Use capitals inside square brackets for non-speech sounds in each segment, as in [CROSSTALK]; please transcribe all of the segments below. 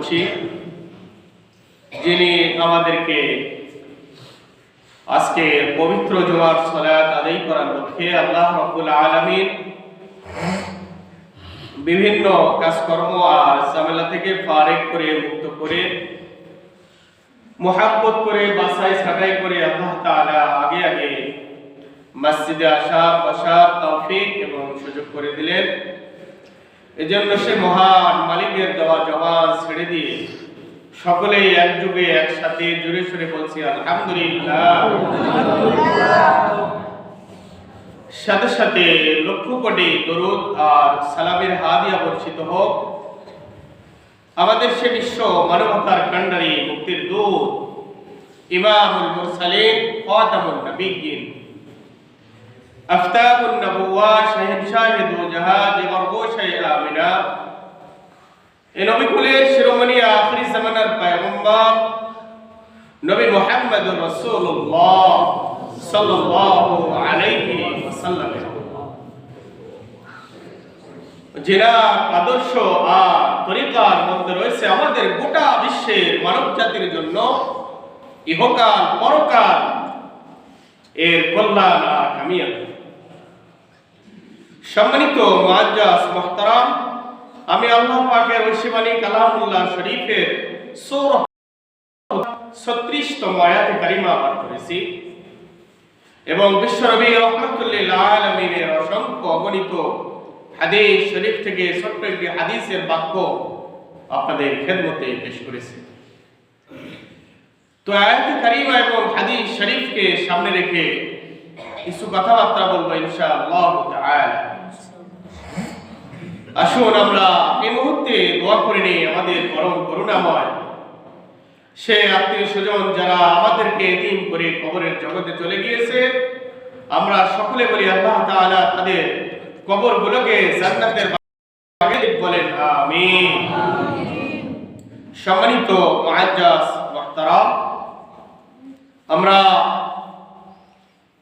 করছি যিনি আমাদেরকে আজকে পবিত্র জুমার সালাত আদায় করার লক্ষ্যে আল্লাহ রব্বুল আলামিন বিভিন্ন কাজকর্ম আর ঝামেলা থেকে ফারেক করে, মুক্ত করে, মোহাব্বত করে বাসাই ছাটাই করে আল্লাহ তাআলা আগে আগে মসজিদে আসা বসার তৌফিক এবং সুযোগ করে দিলেন। এজন্য সে মহান মালিকের দেওয়া জবান ছেড়ে দিয়ে সকলেই এক যুগে একসাথে জোরে সরে বলছি সাথে সাথে লক্ষ কোটি দরুদ আর সালামের হাদিয়া বর্ষিত হোক। আমাদের সে বিশ্ব মানবতার কান্ডারি মুক্তির দূত ইমামুল মুরসালিন, খাতামুন নবিয়্যিন। আফতাবুন নবুওয়া শাহিনশাহ দু জাহাজ গর্গোশ আমিনা। এ নবী শিরোমণি আখরি পয়গম্বর, নবী মুহাম্মদুর রাসূলুল্লাহ সাল্লাল্লাহু আলাইহি ওয়াসাল্লাম। আদর্শ আর তরিকার মধ্যে রয়েছে আমাদের গোটা বিশ্বের মানব জাতির জন্য ইহকাল পরকাল এর কল্যাণ আর কামিয়াবি। সম্মানিত মুআজ্জাজ, মুহতারাম, আমি আল্লাহ পাকের ঐশিবানী কালামুল্লাহ শরীফের সৌর ছত্রিশতম আয়াতে কারিমা পাঠ করেছি এবং বিশ্বনবী রহমতুল্লিল আলমিনের অসংখ্য অগণিত হাদিস শরীফ থেকে ছোট্ট হাদিসের বাক্য আপনাদের খেদমতে পেশ করেছি। তো আয়াতে কারিমা এবং হাদিস শরীফকে সামনে রেখে কিছু কথাবার্তা বলব ইনশাআল্লাহ তাআলা। আসুন আমরা এই মুহূর্তে দোয়া করে নিই আমাদের পরম করুণাময়। সে আত্মীয় স্বজন যারা আমাদেরকে এতিম করে কবরের জগতে চলে গিয়েছে, আমরা সকলে বলি, আল্লাহ তাআলা তাদের কবরগুলোকে জান্নাতের বাগানে বলেন, আমিন। সম্মানিত মুআজ্জাজ মুহতারাম আমরা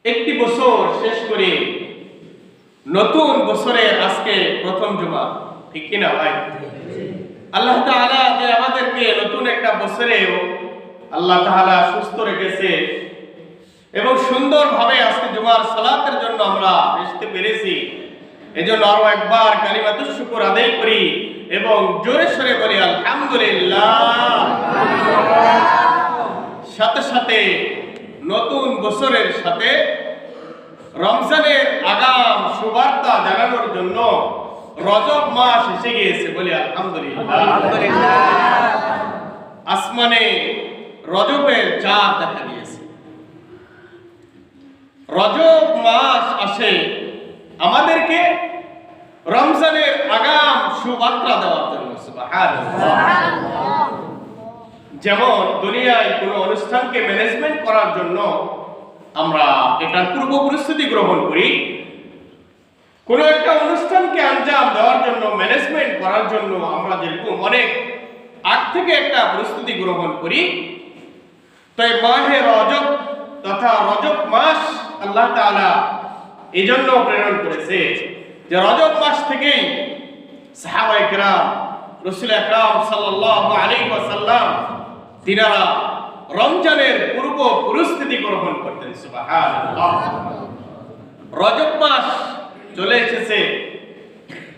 একটি বছর শেষ করে নতুন বছরের আজকে প্রথম জুমা, ঠিক কিনা ভাই? আল্লাহ তাআলা যে আমাদেরকে নতুন একটা বছরেও আল্লাহ তাআলা সুস্থ রেখেছে এবং সুন্দরভাবে আজকে জুমার সালাতের জন্য আমরা আসতে পেরেছি। এজন্য আরও একবার কালিমাতু শুকর আদায় করি এবং জোরে সরে বলি, আলহামদুলিল্লাহ। সাথে সাথে নতুন বছরের সাথে রমজানের আগাম সুবার্তা জানানোর জন্য রজব মাস এসে গিয়েছে বলে আলহামদুলিল্লাহ। আসমানে রজবের চাঁদ দেখা দিয়েছে রজব মাস আসে আমাদেরকে রমজানের আগাম সুবার্তা দেওয়ার জন্য যেমন দুনিয়ায় কোনো অনুষ্ঠানকে ম্যানেজমেন্ট করার জন্য আমরা এটার পূর্ব প্রস্তুতি গ্রহণ করি। কোনো একটা অনুষ্ঠানকে আঞ্জাম দেওয়ার জন্য ম্যানেজমেন্ট করার জন্য আমরা যেরকম অনেক আগ থেকে একটা প্রস্তুতি গ্রহণ করি, তাই মাহে রজব তথা রজব মাস আল্লাহ তাআলা এই জন্য প্রেরণ করেছে যে রজব মাস থেকেই কেরাম, রসুল আকরাম সাল্লাল্লাহু আলাইহি ওয়াসাল্লাম, তিনারা রমজানের পূর্ব পরিস্থিতি গ্রহণ করতেন রজব মাস চলে এসেছে।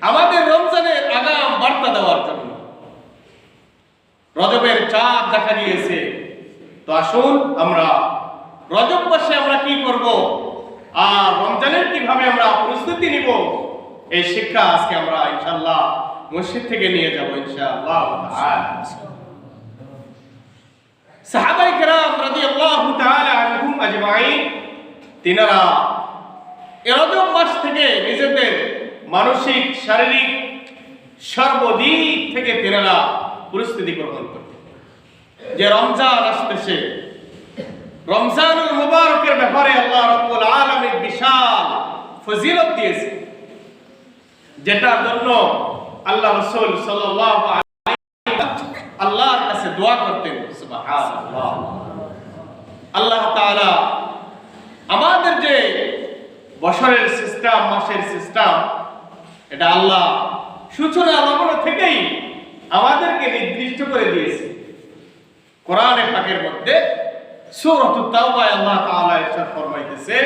আমাদের রমজানের আগাম বার্তা দেওয়ার জন্য। রজবের চাঁদ দেখা দিয়েছে। তো আসুন আমরা রজব মাসে আমরা কি করব আর রমজানের কীভাবে আমরা প্রস্তুতি নিব, এই শিক্ষা আজকে আমরা ইনশাল্লাহ মসজিদ থেকে নিয়ে যাব ইনশাআল্লাহ। সাহাবাই তিনারা মানসিক, শারীরিক সর্বদিক থেকে তিনারা পরিস্থিতি যে রমজান ব্যাপারে আল্লাহ বিশাল ফজিলত দিয়েছে, যেটার জন্য আল্লাহ রাসূল আল্লাহর কাছে দোয়া করতেন। আল্লাহ আমাদের যে বছরের সিস্টেম মাসের সিস্টেম এটা আল্লাহ সূচনা লগ্ন থেকেই আমাদেরকে নির্দিষ্ট করে দিয়ে পাকের মধ্যে সূরাতুত তাওবায় আল্লাহ তাআলা ইরশাদ ফরমাইতেছে,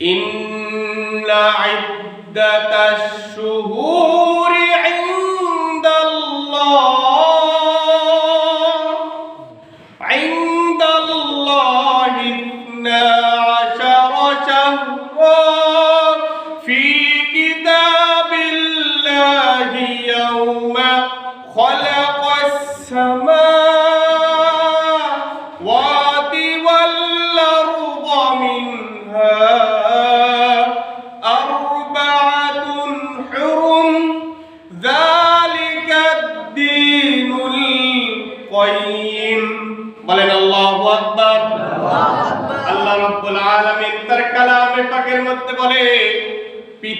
ইন্না ইদ্দাতাশ শুহুরি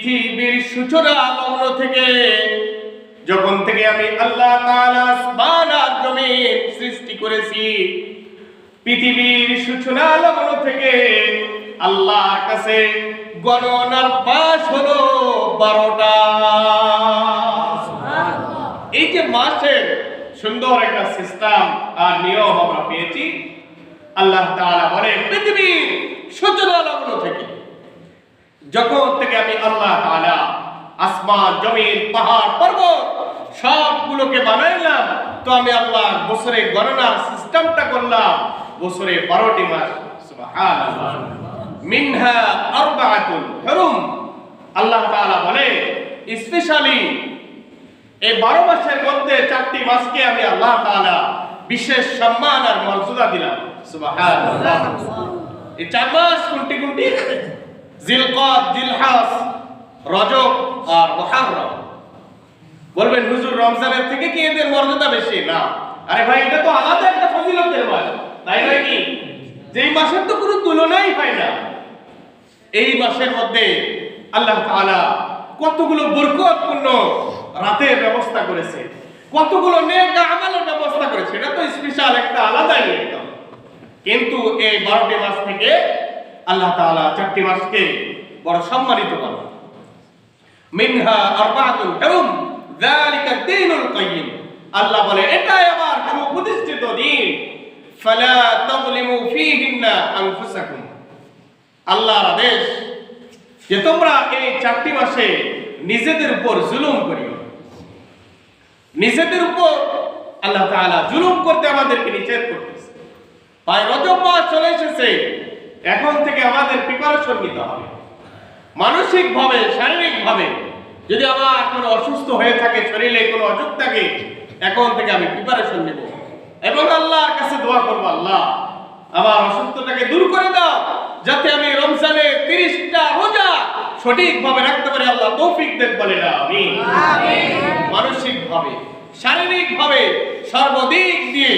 পৃথিবীর সূচনা লগ্ন থেকে যখন থেকে আমি আল্লাহ জমিন সৃষ্টি করেছি পৃথিবীর সূচনা লগ্ন থেকে আল্লাহর কাছে গণনার মাস হলো বারোটা। এই যে মাসের সুন্দর একটা সিস্টেম আর নিয়ম আমরা পেয়েছি আল্লাহ তাআলা বলে পৃথিবীর সূচনা লগ্ন থেকে। যখন থেকে আমি আল্লাহ তাআলা আসমান, জমিন, পাহাড়, পর্বত সবগুলোকে বানাইলাম, তো আমি আল্লাহ বছরে গণনার সিস্টেমটা করলাম, বছরে বারোটি মাস। মিনহা আরবাআতুন হুরুম। আল্লাহ তাআলা বলে, স্পেশালি এই বারো মাসের মধ্যে চারটি মাসকে আমি আল্লাহ তাআলা বিশেষ সম্মান আর মর্যাদা দিলাম। সুবহানাল্লাহ। এই চার মাস কোনটি কোনটি জিলকদ, জিলহাস আর বলবেন রমজানের থেকে কি এদের মর্যাদা বেশি? না। আরে ভাই, এটা তো একটা তাই যেই মাসের তো কোনো তুলনাই না। এই মাসের মধ্যে আল্লাহ কতগুলো বরকতপূর্ণ রাতের ব্যবস্থা করেছে। কতগুলো আমলের ব্যবস্থা করেছে। এটা তো স্পেশাল একটা, আলাদাই একদম। কিন্তু এই বারোটি মাস থেকে আল্লাহ তাআলা চারটি মাসকে বড় সম্মানিত করেন। মিনহা আরবাতুল হুরুম যালিকা দ্বীনুল কাইয়্যিম আল্লাহ বলে, এটাই আমার সুপ্রতিষ্ঠিত দিন। ফালা তাযলিমু ফীহিন্না আনফুসাকুম। আল্লাহর আদেশ যে তোমরা এই চারটি মাসে নিজেদের উপর জুলুম করিও। নিজেদের উপর আল্লাহ তাআলা জুলুম করতে আমাদেরকে নিষেধ করতেছে। ভাই রজব মাস চলে এসেছে। এখন থেকে আমাদের প্রিপারেশন নিতে হবে। মানসিক ভাবে শারীরিক ভাবে যদি আমার কোনো অসুস্থ হয়ে থাকে শরীরে কোনো অসুখ থাকে এখন থেকে আমি প্রিপারেশন নেব। এবং আল্লাহর কাছে দোয়া করব আল্লাহ আমার অসুস্থতাকে দূর করে দাও যাতে আমি রমজানে তিরিশটা রোজা সঠিকভাবে রাখতে পারি। আল্লাহ তৌফিক দেন বলে না আমি মানসিক ভাবে শারীরিক ভাবে সর্বদিক দিয়ে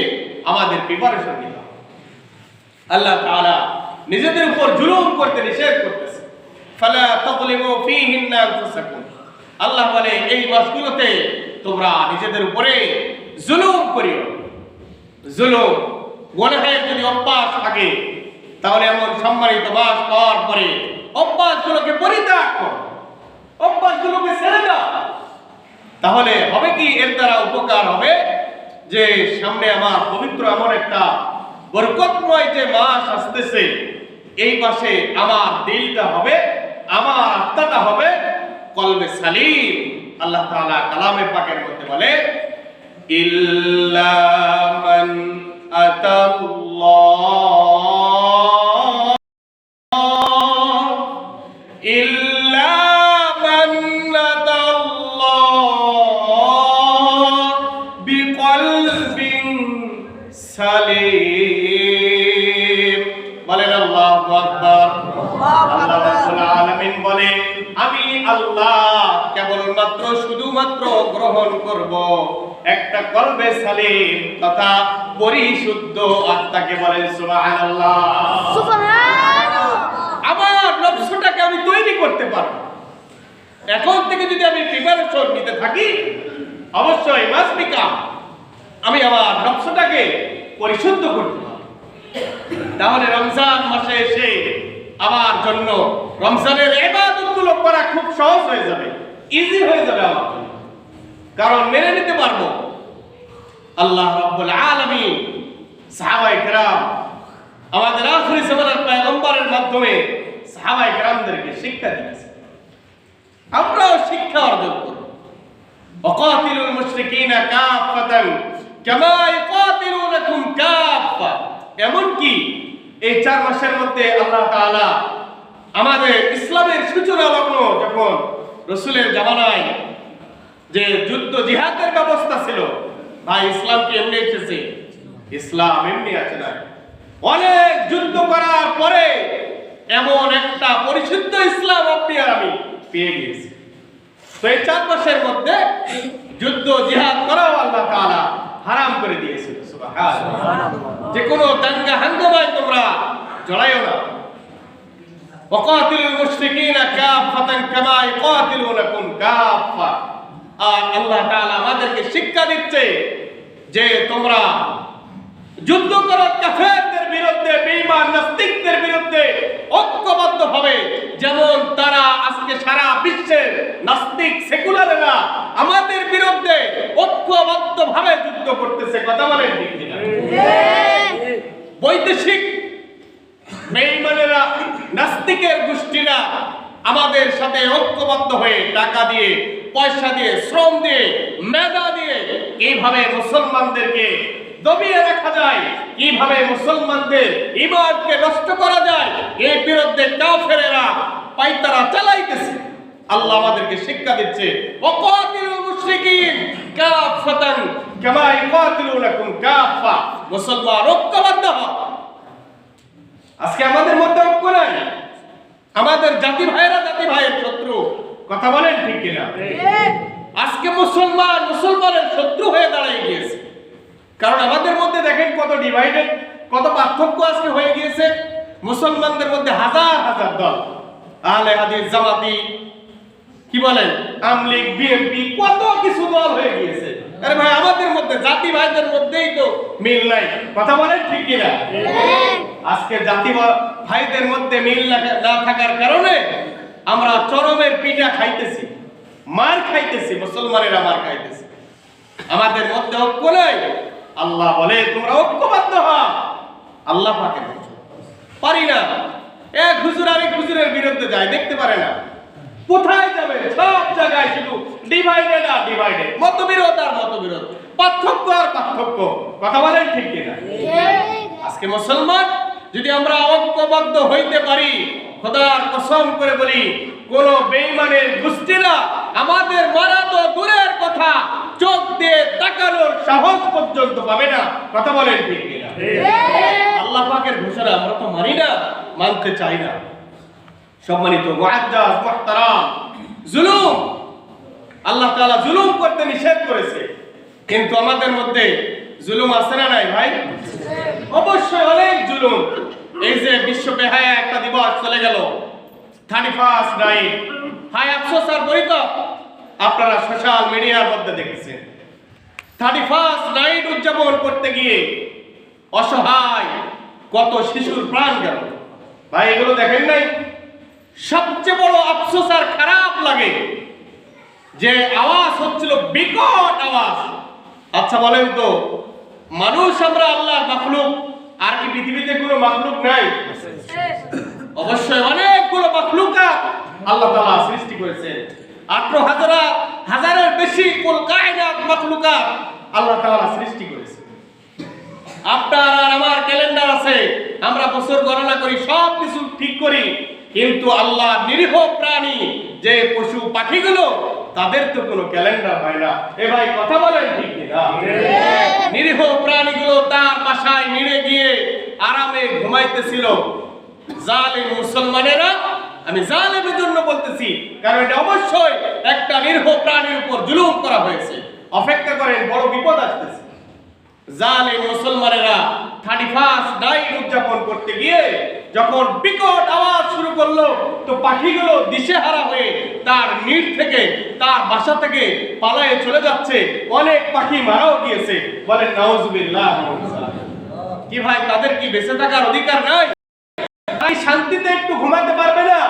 আমাদের প্রিপারেশন নিতে হবে। আল্লাহ তাআলা নিজেদের উপর জুলুম করতে নিষেধ করতেছে। ফালা তাযলিমু ফীহিন্না আনফুসাকুম। আল্লাহ বলে, এই মাসগুলোতে তোমরা নিজেদের উপরে জুলুম করিও। জুলুম গুনাহের যদি অভ্যাস থাকে, তাহলে এমন সম্মানিত মাস পাওয়ার পরে অভ্যাসগুলোকে পরিত্যাগ করো। অভ্যাসগুলোকে ছেড়ে দাও। তাহলে হবে কি? এর দ্বারা উপকার হবে যে সামনে আমার পবিত্র এমন একটা বরকতময় যে মাস আসতেছে এই পাশে আমার দিলটা হবে, আমার আত্মাটা হবে কলবে সালিম। আল্লাহ তাআলা কালামে পাকের মধ্যে বলে, ইল্লা মান আতাল্লাহ। বলে আমি আল্লাহ কেবলমাত্র শুধুমাত্র গ্রহণ করব। একটা কলবে সালিম তথা পরিশুদ্ধ আত্মাকে বলেন সুবহানাল্লাহ। আমার নফসটাকে আমি তৈরি করতে পারব। এখন থেকে যদি আমি প্রিপারেশন নিতে থাকি অবশ্যই মাসবিকা আমি আমার নফসটাকে পরিশুদ্ধ করতে পারব। তাহলে রমজান মাসে এসে আমার জন্য রমজানের ইবাদতগুলো করা খুব সহজ হয়ে যাবে ইজি হয়ে যাবে আমার জন্য কারণ মেনে নিতে পারবো আল্লাহ রাব্বুল আলামিন সাহাবাই কেরাম আমাদের আখরি জামানার পয়গম্বরের মাধ্যমে সাহাবাই কেরামদেরকে শিক্ষা দিয়েছে আমরাও শিক্ষা অর্জন করব وقاتلوا المشركين كافة كما يقاتلونكم كافة এমনকি এই চার মাসের মধ্যে আল্লাহ তাআলা আমাদের ইসলামের সূচনা লগ্ন যখন রসুলের জামানায় যে যুদ্ধ জিহাদের ব্যবস্থা ছিল, ভাই ইসলাম কি এমনি এসেছে? ইসলাম এমনি আছে না। অনেক যুদ্ধ করার পরে এমন একটা পরিশুদ্ধ ইসলাম আপনি আর আমি পেয়ে গিয়েছি। তো এই চার মাসের মধ্যে যুদ্ধ জিহাদ করাও আল্লাহ তাআলা হারাম করে দিয়েছিল সুবহানাল্লাহ যে কোনো দাঙ্গা হাঙ্গামায় তোমরা জড়াইও না وقاتلوا المشركين كافة كما يقاتلونكم كافة আর আল্লাহ তাআলা আমাদেরকে শিক্ষা দিচ্ছে যে তোমরা যুদ্ধ করো কাফেরদের বিরুদ্ধে বেঈমান নাস্তিকদের বিরুদ্ধে ঐক্যবদ্ধভাবে যেমন তারা আজকে সারা বিশ্বের নাস্তিক কথা বলেন বৈদেশিক বেঈমানেরা নাস্তিকের গোষ্ঠীরা আমাদের সাথে ঐক্যবদ্ধ হয়ে টাকা দিয়ে, পয়সা দিয়ে, শ্রম দিয়ে, মেধা দিয়ে কীভাবে মুসলমানদেরকে দবিয়ে রাখা যায় কীভাবে মুসলমানদের ইমানকে নষ্ট করা যায় এর বিরুদ্ধে কাফেরেরা পাইতারা চালাইতেছে। আল্লাহ আমাদেরকে শিক্ষা দিচ্ছে ওয়াকাতিলুল মুশরিকিন কাফাতান কামা ইকাতিলুনাকুম কাফা। মুসলমান ঐক্যবদ্ধ হও আজকে আমাদের মধ্যে ঐক্য নাই। আমাদের জাতি ভাইরা জাতি ভাইয়ের শত্রু। কথা বলেন ঠিক কিনা? আজকে মুসলমান মুসলমানের শত্রু হয়ে দাঁড়িয়ে গিয়েছে। কারণ আমাদের মধ্যে দেখেন কত ডিভাইডেড কত পার্থক্য আজকে হয়ে গিয়েছে। মুসলমানদের মধ্যে হাজার হাজার দল। আহলে হাদিস জামাতি কি বলেন? আমলিগ বিএনপি কত কিছু দল হয়ে গিয়েছে। আরে ভাই আমাদের মধ্যে জাতি ভাইদের মধ্যেই তো মিল নাই। কথা বলেন ঠিক কিনা? আজকে জাতি ভাইদের মধ্যে মিল না থাকার কারণে আমরা চরমের পিঠা খাইতেছি মার খাইতেছি মুসলমানেরা মার খাইতেছি। আমাদের মধ্যে ঐক্য নাই। আল্লাহ বলে তোমরা ঐক্যবদ্ধ হও। আল্লাহ পাকে। পারি না। এক হুজুর আরেক হুজুরের বিরুদ্ধে যায় দেখতে পারে না। কোথায় যাবে? সব জায়গায় শুধু ডিভাইডেড আর ডিভাইডেড মতবিরোধ আর মতবিরোধ। পার্থক্য আর পার্থক্য। কথা বলেন ঠিক কিনা? আজকে মুসলমান যদি আমরা ঐক্যবদ্ধ হইতে পারি খোদার কসম করে বলি কোন বেঈমানের গোষ্ঠীরা আমাদের মারা তো দূরের কথা চোখ দিয়ে তাকানোর সাহস পর্যন্ত পাবে না। কথা বলেন ঠিক কিনা? আল্লাহ পাকের ঘোষণা আমরা তো মানি না মানতে চাই না। সম্মানিত জুলুম। আল্লাহ তাআলা জুলুম করতে নিষেধ করেছে। কিন্তু আমাদের মধ্যে জুলুম আছে না নাই ভাই? অবশ্যই অনেক জুলুম। এই যে বিশ্ব বেহায়া একটা দিবস চলে গেল। Thirty first night. হাই আফসোস আর বলি আপনারা সোশ্যাল মিডিয়ার মধ্যে দেখেছেন। থার্টি ফার্স্ট নাইট উদযাপন করতে গিয়ে অসহায় কত শিশুর প্রাণ গেল। ভাই, এগুলো দেখেন নাই? সবচেয়ে বড় আফসোস আর খারাপ লাগে যে আওয়াজ হচ্ছিল বিকট আওয়াজ। আচ্ছা বলেন তো, মানুষ আমরা আল্লাহ মাখলুক, আর কি পৃথিবীতে কোনো মাখলুক নাই? অবশ্যই অনেকগুলো মাখলুকা আল্লাহ তাআলা সৃষ্টি করেছেন। আঠারো হাজার, হাজারের বেশি কুল কায়নাত আল্লাহ তাআলা সৃষ্টি করেছেন। আপনার আর আমার ক্যালেন্ডার আছে, আমরা বছর গণনা করি সব কিছু ঠিক করি। কিন্তু আল্লাহ নিরীহ প্রাণী যে পশু পাখিগুলো তাদের তো কোনো ক্যালেন্ডার হয় না। এ ভাই কথা বলেন ঠিক কিনা? নিরীহ প্রাণীগুলো তার বাসায় নিড়ে গিয়ে আরামে ঘুমাইতেছিল। জালিম মুসলমানেরা আমি জালেমের জন্য বলতেছি কারণ এটা অবশ্যই একটা নিরীহ প্রাণীর উপর জুলুম করা হয়েছে। অপেক্ষা করেন বড় বিপদ আসতেছে। জালিম মুসলমানেরা থার্টি ফার্স্ট নাইট উদযাপন করতে গিয়ে যখন বিকট আওয়াজ শুরু করল, তো পাখিগুলো দিশেহারা হয়ে তার নির থেকে, তার বাসা থেকে পালায়ে চলে যাচ্ছে। অনেক পাখি মারাও গিয়েছে। বলে নাউজুবিল্লাহ কি ভাই, তাদের কি বেঁচে থাকার অধিকার নাই? ভাই, শান্তিতে একটু ঘুমাতে পারবে না।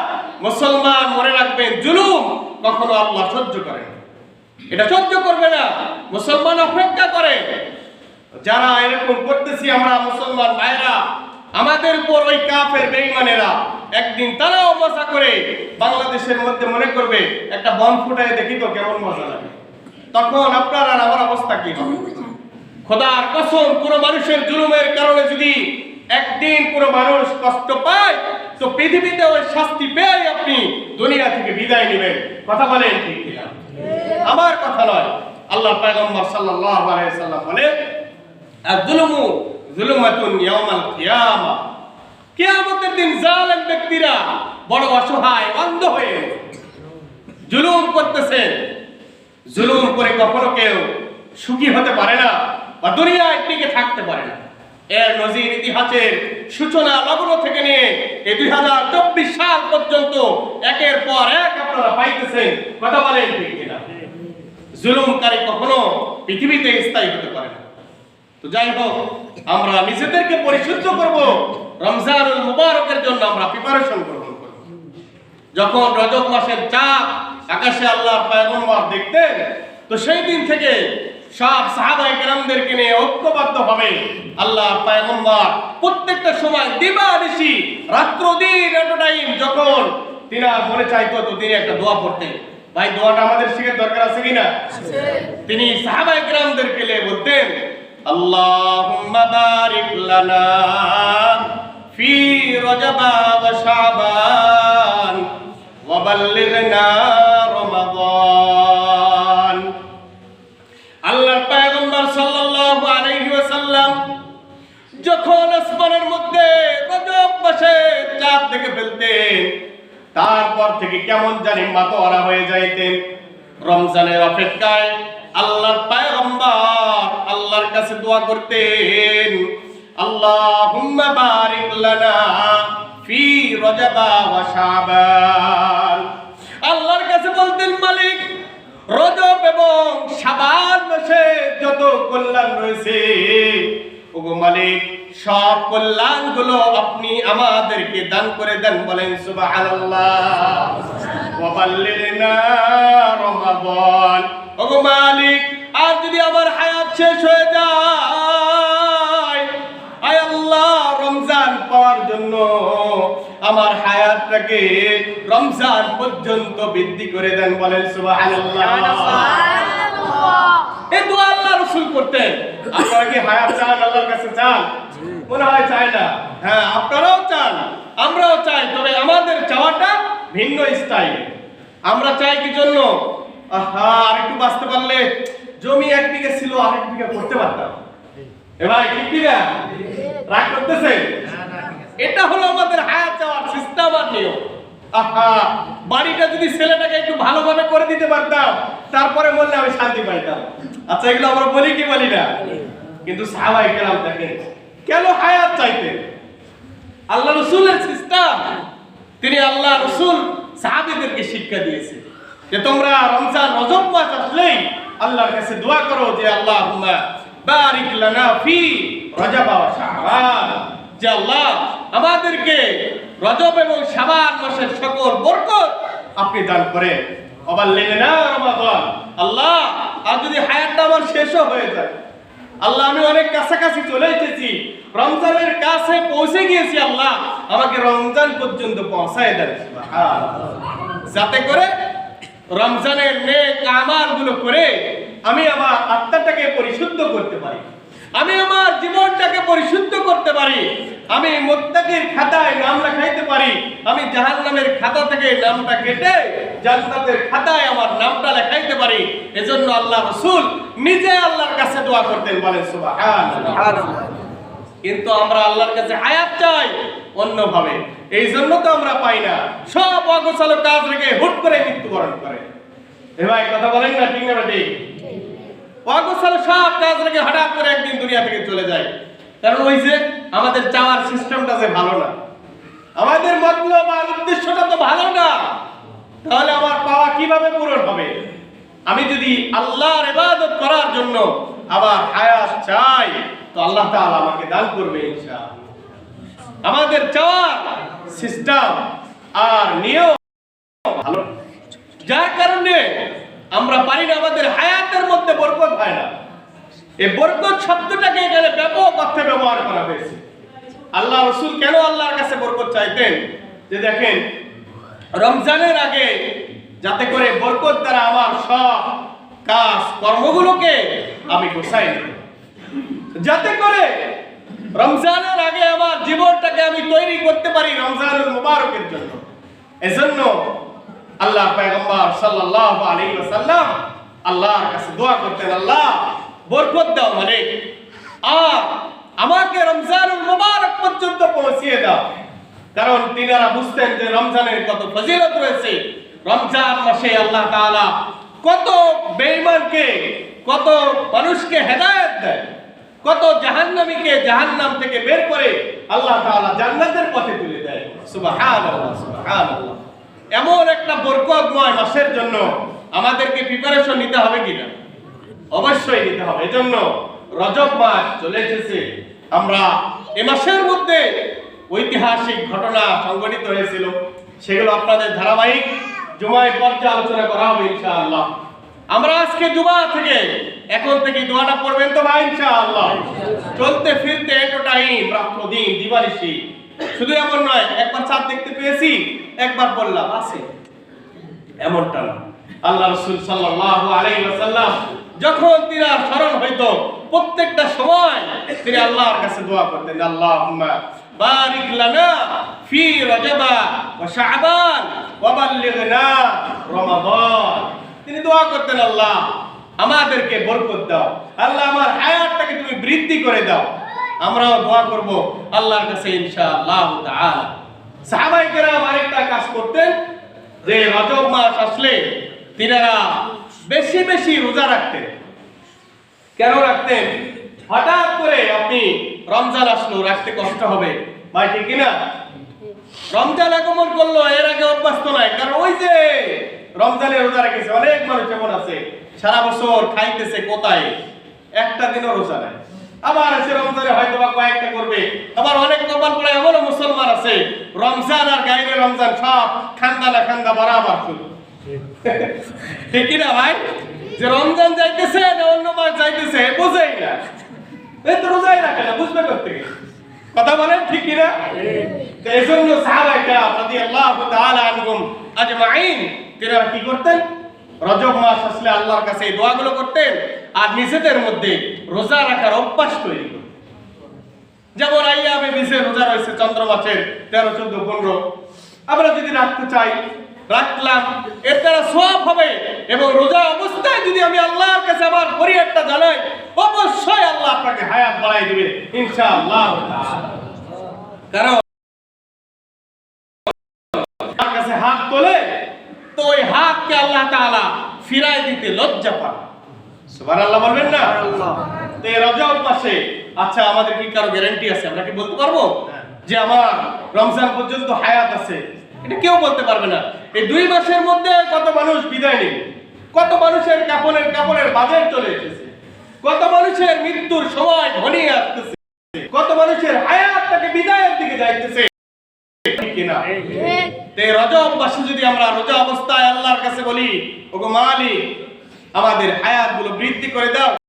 মুসলমান মনে রাখবেন জুলুম কখনো আল্লাহ সহ্য করে এটা সহ্য করবে না। মুসলমান অপেক্ষা করে। যারা এরকম করতেছি আমরা মুসলমান ভাইরা আমাদের উপর ওই কাফের বেঈমানেরা একদিন তারাও মজা করে বাংলাদেশের মধ্যে মনে করবে একটা বন ফুটায় দেখি তো কেমন মজা লাগে। তখন আপনার আর আমার অবস্থা কি হবে? খোদার কসম কোন মানুষের জুলুমের কারণে যদি একদিন কোন মানুষ কষ্ট পায় তো পৃথিবীতে ওই শাস্তি পেয়ে আপনি দুনিয়া থেকে বিদায় নেবেন। কথা বলেন ঠিক আমার কথা নয়। আল্লাহ পয়গম্বর সাল্লাল্লাহু আলাইহি সাল্লাম বলেন আয-যুলমু যুলমাতুন ইয়াউমাল কিয়ামা। কিয়ামতের দিন জালেম ব্যক্তিরা বড় অসহায়, অন্ধ হয়ে জুলুম করতেছেন জুলুম করে কখনো কেউ সুখী হতে পারে না বা দুনিয়ায় টিকে থাকতে পারে এর নজির ইতিহাসের সূচনা লগ্ন থেকে নিয়ে এই দুই হাজার চব্বিশ সাল পর্যন্ত একের পর এক আপনারা পাইতেছেন। কথা বলেন ঠিক কিনা? জুলুমকারী কখনো পৃথিবীতে স্থায়ী হতে পারে না। যাই হোক আমরা নিজেদেরকে পরিশুদ্ধ করব। রমজানুল মুবারকের জন্য আমরা প্রিপারেশন গ্রহণ করব। যখন রজব মাসের চাঁদ আকাশে আল্লাহ পয়গম্বর দেখতেন তো সেই দিন থেকে সব সাহাবাই কেরামদেরকে নিয়ে ঐক্যবদ্ধ হবে আল্লাহ পয়গম্বর প্রত্যেকটা সময় দিবানিশি রাত্র দিন এত টাইম যখন তিনার মনে চাইতো তো তিনি একটা দোয়া পড়তেন। ভাই দোয়াটা আমাদের শিখের দরকার আছে কিনা? তিনি সাহাবাই কেরামদেরকে নিয়ে বলতেন লানা ফি রজবা ওয়া শাবান ওয়া বাল্লিগনা রমাদান। আল্লাহর পয়গম্বর সাল্লাল্লাহু আলাইহি ওয়াসাল্লাম যখন আসমানের মধ্যে রজব মাসে চাঁদ দেখে ফেলতেন, তারপর থেকে কেমন জানি মাতোয়ারা হয়ে যাইতেন। রমজানের অপেক্ষায় আল্লাহর পয়গম্বর আল্লাহর কাছে দোয়া করতেন, আল্লাহুম্মা বারিক লানা ফি রজবা ওয়া শাবান। আল্লাহর কাছে বলতেন, মালিক, রজব এবং শাবান মাসে যত কল্যাণ রয়েছে, ওগো মালিক, সব কল্যাণগুলো আপনি আমাদেরকে দান করে দেন বলেন, সুবহানাল্লাহ। ওয়া বাল্লিগনা রমাদান। ওগো মালিক আর যদি আমার হায়াত শেষ হয়ে যায় আয় আল্লাহ রমজান পাওয়ার জন্য আমার হায়াতটাকে রমজান পর্যন্ত বৃদ্ধি করে দেন বলেন এই দোয়া আল্লাহ রসুল করতেন। আপনারা কি হায়াত চান আল্লাহর কাছে চান? মনে হয় চায় না। হ্যাঁ আপনারাও চান আমরাও চাই তবে আমাদের চাওয়াটা ভিন্ন স্টাইল আমরা চাই কি জন্য? আহা, আর একটু বাঁচতে পারলে জমি এক বিঘা ছিল আরেক বিঘা করতে পারতাম। এটা হলো আমাদের হায়াত করে দিতে পারতাম, তারপরে বললে আমি শান্তি পাইতাম। আচ্ছা এগুলো আমরা বলি কি বলি না? কিন্তু সাহাবাই কেরাম দেখেন, কেন হায়াত চাইতেন? আল্লাহ রসুলের সিস্টেম তিনি আল্লাহ রসুল সাহাবিদেরকে শিক্ষা দিয়েছে যে তোমরা রমজান রজব মাস আসলেই আল্লাহর কাছে দোয়া করো যে আল্লাহ বারিক লানা ফি রজব শাবান যে আল্লাহ আমাদেরকে রজব এবং শাবান মাসের সকল বরকত আপনি দান করে আবার লেগে না আল্লাহ আর যদি হায়াতটা আমার শেষও হয়ে যায়, আল্লাহ আমি অনেক কাছাকাছি চলে এসেছি, রমজানের কাছে পৌঁছে গিয়েছি, আল্লাহ আমাকে রমজান পর্যন্ত পৌঁছায় দেন যাতে করে রমজানের নেক আমালগুলো করে আমি আমার আত্মাটাকে পরিশুদ্ধ করতে পারি। আমি আমার জীবনটাকে পরিশুদ্ধ করতে পারি। আমি মুত্তাকির খাতায় নাম লেখাইতে পারি। আমি জাহান্নামের খাতা থেকে নামটা কেটে জান্নাতের খাতায় আমার নামটা লেখাইতে পারি। এজন্য আল্লাহ রাসূল নিজে আল্লাহর কাছে দোয়া করতেন বলেন সুবহানাল্লাহ। কিন্তু আমরা আল্লাহর কাছে হায়াত চাই অন্যভাবে। এই জন্য তো আমরা পাই না। সব অগোছালো কাজ রেখে হুট করে মৃত্যুবরণ করে। এ ভাই কথা বলেন না ঠিক না ঠিক। অগোছালো সব কাজ রেখে হঠাৎ করে একদিন দুনিয়া থেকে চলে যায়। কারণ ওই যে আমাদের চাওয়ার সিস্টেমটা যে ভালো না। আমাদের মতলব আর উদ্দেশ্যটা তো ভালো না। তাহলে আমার পাওয়া কীভাবে পূরণ হবে? আমি যদি আল্লাহর ইবাদত করার জন্য আবার হায়াত চাই তো আল্লাহ তাআলা আমাকে দান করবে ইনশাআল্লাহ। আমাদের চাওয়ার সিস্টেম আর নিয়ম যার কারণে আমরা পারি না, আমাদের হায়াতের মধ্যে বরকত হয় না। এই বরকত শব্দটাকে এখানে ব্যাপক অর্থে ব্যবহার করা হয়েছে। আল্লাহ রসুল কেন আল্লাহর কাছে বরকত চাইতেন? যে দেখেন, রমজানের আগে যাতে করে বরকত দ্বারা আমার সব কাজ কর্মগুলোকে আমি গোছাই নিই। যাতে করে রমজানের আগে আমার জীবনটাকে আমি তৈরি করতে পারি রমজানের মুবারকের জন্য। এজন্য আল্লাহ পয়গম্বর সাল্লাল্লাহু আলাইহি ওয়াসাল্লাম আল্লাহর কাছে দোয়া করতেন, আল্লাহ, বরকত দাও মালিক। আর আমাকে রমজানুল মুবারক পর্যন্ত পৌঁছিয়ে দাও। কারণ তিনারা বুঝতেন যে রমজানের কত ফজিলত রয়েছে। রমজান মাসে আল্লাহ তাআলা কত বেঈমানকে, কত মানুষকে হেদায়েত দেয়। কত জাহান্নামীকে জাহান্নাম থেকে বের করে আল্লাহ তাআলা জান্নাতের পথে তুলে দেয়। সুবহানাল্লাহ সুবহানাল্লাহ। এমন একটা বরকতময় মাসের জন্য আমাদেরকে প্রিপারেশন নিতে হবে কিনা? অবশ্যই নিতে হবে। এজন্য রজব মাস চলে এসেছে। আমরা এ মাসের মধ্যে ঐতিহাসিক ঘটনা সংঘটিত হয়েছিল। সেগুলো আপনাদের ধারাবাহিক জুমায় পর্যায়ে আলোচনা করা হবে ইনশাআল্লাহ। আমরা আজকে জুমা থেকে, এখন থেকে দোয়াটা পড়বেন তো ভাই, ইনশাআল্লাহ। চলতে ফিরতে এটো টাইম রাত্র দিন দিবানিশি শুধু এমন নয়, একবার চাঁদ দেখতে পেয়েছি, একবার বললাম, আছে। এমনটা না। আল্লাহ রসুল সাল্লাল্লাহু আলাইহি ওয়াসাল্লাম যখন তিনার স্মরণ হইতো, প্রত্যেকটা সময় তিনি আল্লাহর কাছে দোয়া করতেন, আল্লাহুম্মা বারিক লানা ফি রজবা ওয়া শাবান ওয়া বাল্লিগনা রমাদান। তিনি দোয়া করতেন, আল্লাহ, আমাদেরকে বরকত দাও। আল্লাহ, আমার হায়াতটাকে তুমি বৃদ্ধি করে দাও। আমরাও দোয়া করব আল্লাহর কাছে, ইনশাআল্লাহ তাআলা। সাহাবায়ে কেরাম আরেকটা কাজ করতেন, যে রজব মাস আসলে তিনারা বেশি বেশি রোজা রাখতেন। কেন রাখতেন? হঠাৎ করে আপনি রমজান আসলো, রাখতে কষ্ট হবে। ভাই, ঠিক কিনা? রমজান আগমন করল, এর আগে অভ্যস্ত নাই। কারণ ওই যে রমজানের রোজা রেখেছে অনেক মানুষ এমন আছে? সারা বছর খাইতেছে কোথায়? একটা দিনও রোজা নাই। আবার আছে রমজানে হয়তো বা কয়েকটা করবে। আবার অনেক কপাল পড়ে এমনও মুসলমান আছে রমজান আর গাইরে রমজান সব খান্দা না খান্দা বরাবর শুধু। [LAUGHS] ঠিক না ভাই? যে রমজান যাইতেছে না অন্য মাস যাইতেছে বুঝেই না। এই তো রোজাই রাখে না বুঝবে করতে কথা বলেন ঠিক কি না তো এই জন্য সাহাবায়ে কেরাম রাদিয়াল্লাহু তাআলা আনহুম আজমাইন, তিনারা কি করতেন? রজব মাস আসলে আল্লাহর কাছে এই দোয়াগুলো করতেন আর নিজেদের মধ্যে রোজা রাখার অভ্যাস তৈরি করতেন। যেমন আইয়ামে বিশে রোজা রয়েছে চন্দ্র মাসের তেরো, চোদ্দ, পনেরো। আমরা যদি রাখতে চাই, রাখলাম, এর দ্বারা সব হবে এবং রোজা অবস্থায় যদি আমি আল্লাহর কাছে আমার পরিহারটা জানাই, অবশ্যই আল্লাহ আপনাকে হায়াত বাড়াই দিবে ইনশাআল্লাহ। কারণ তার কাছে হাত তোলে তো ওই হাতকে আল্লাহ তাআলা ফিরাই দিতে লজ্জা পান। সুবহানাল্লাহ বলবেন না? তো এই আচ্ছা আমাদের কি কারও গ্যারান্টি আছে? আমরা কি বলতে পারব? যে আমার রমজান পর্যন্ত হায়াত আছে। এটা কেউ বলতে পারবে না। এই দুই মাসের মধ্যে কত মানুষ বিদায় নেবে? কত মানুষের কাপড়ের কাপড়ের বাজার চলে এসেছে? কত মানুষের মৃত্যুর সময় ঘনিয়ে আসতেছে। কত মানুষের হায়াতটাকে বিদায়ের দিকে যাইতেছে। যদি আমরা রোজা অবস্থায় আল্লাহর কাছে বলি আমাদের হায়াতগুলো বৃদ্ধি করে দাও।